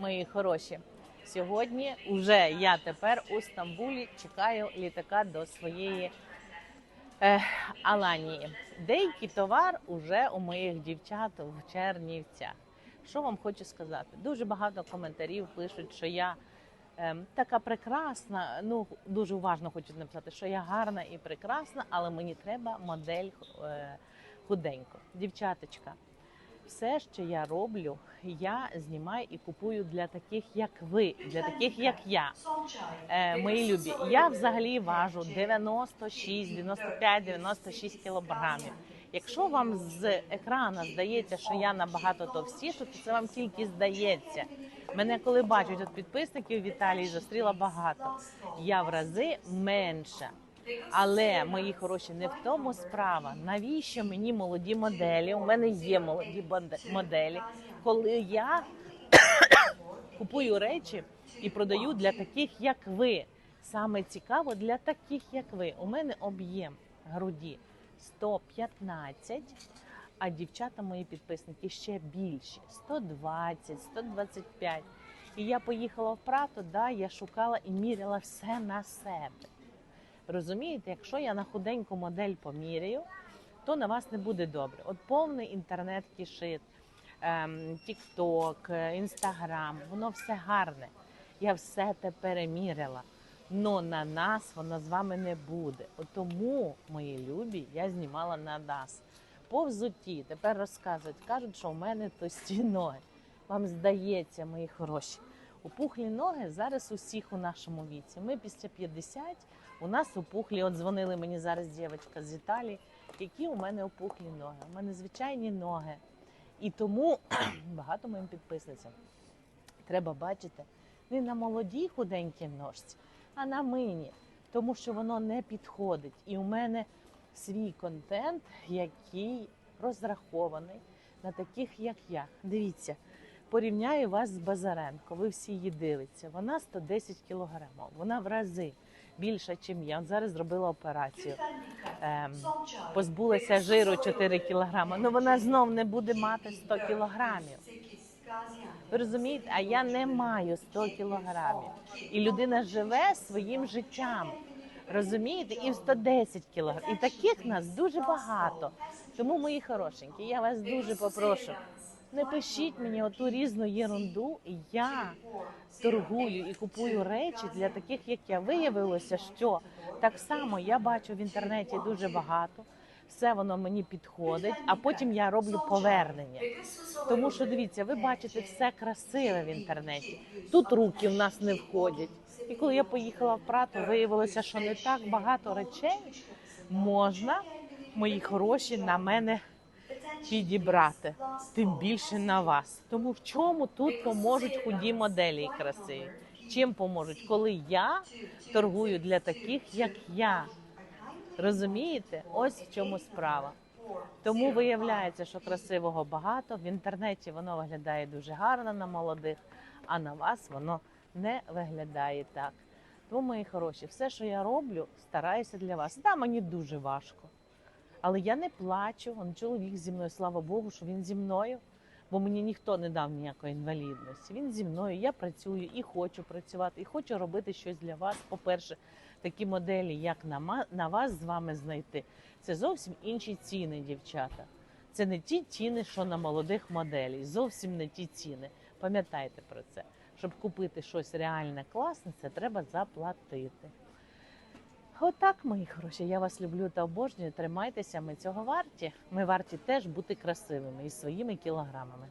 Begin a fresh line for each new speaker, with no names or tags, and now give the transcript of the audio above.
мої хороші. Сьогодні вже я тепер у Стамбулі чекаю літака до своєї е, Аланії. Деякий товар уже у моїх дівчат в Чернівцях. Що вам хочу сказати? Дуже багато коментарів пишуть, що я ем, така прекрасна. Ну дуже уважно хочу написати, що я гарна і прекрасна, але мені треба модель е, худенько. Дівчаточка, все, що я роблю, я знімаю і купую для таких, як ви, для таких, як я. Е, мої любі, я взагалі важу 96, 95, 96 кілограмів. Якщо вам з екрана здається, що я набагато товстіша, то це вам тільки здається. Мене коли бачать от підписників в Італії, зустріла багато. Я в рази менша. Але мої хороші, не в тому справа. Навіщо мені молоді моделі? У мене є молоді моделі, коли я купую речі і продаю для таких, як ви. Саме цікаво для таких, як ви. У мене об'єм груді 115, а дівчата мої підписники ще більші 120, 125. І я поїхала в Прато, да, я шукала і міряла все на себе. Розумієте, якщо я на худеньку модель поміряю, то на вас не буде добре. От повний інтернет кишить, ем, Тікток, Інстаграм, воно все гарне. Я все те переміряла. Но на нас воно з вами не буде. От тому, мої любі, я знімала на нас. По взутті тепер розказують, кажуть, що в мене тості ноги. Вам здається, мої хороші. Опухлі ноги зараз усіх у нашому віці. Ми після 50, у нас опухлі. От дзвонили мені зараз дівчинка з Італії, які у мене опухлі ноги. У мене звичайні ноги. І тому багато моїм підписницям треба бачити не на молодій худенькій ножці, а на мені, тому що воно не підходить. І у мене свій контент, який розрахований на таких, як я. Дивіться, порівняю вас з Базаренко. Ви всі її дивитеся. Вона 110 кілограмів. Вона в рази більша, ніж я. От зараз зробила операцію. Ем, позбулася жиру 4 кілограми. Ну вона знов не буде мати 100 кілограмів. Ви розумієте? А я не маю 100 кілограмів. І людина живе своїм життям. Розумієте? І в 110 кілограмів. І таких нас дуже багато. Тому, мої хорошенькі, я вас дуже попрошу. Не пишіть мені оту різну єрунду. Я торгую і купую речі для таких, як я. Виявилося, що так само я бачу в інтернеті дуже багато. Все воно мені підходить, а потім я роблю повернення. Тому що дивіться, ви бачите все красиве в інтернеті. Тут руки в нас не входять. І коли я поїхала в Прато, виявилося, що не так багато речей можна, мої хороші, на мене підібрати, тим більше на вас. Тому в чому тут поможуть худі моделі і красиві? Чим поможуть, коли я торгую для таких, як я? Розумієте? Ось в чому справа. Тому виявляється, що красивого багато. В інтернеті воно виглядає дуже гарно на молодих, а на вас воно не виглядає так. Тому, мої хороші, все, що я роблю, стараюся для вас. Да, мені дуже важко. Але я не плачу. Он чоловік зі мною, слава Богу, що він зі мною, бо мені ніхто не дав ніякої інвалідності. Він зі мною, я працюю і хочу працювати, і хочу робити щось для вас. По-перше, такі моделі, як на, на вас з вами знайти, це зовсім інші ціни, дівчата. Це не ті ціни, що на молодих моделей. Зовсім не ті ціни. Пам'ятайте про це. Щоб купити щось реальне класне, це треба заплатити. Отак, мої хороші, я вас люблю та обожнюю. Тримайтеся, ми цього варті. Ми варті теж бути красивими і своїми кілограмами.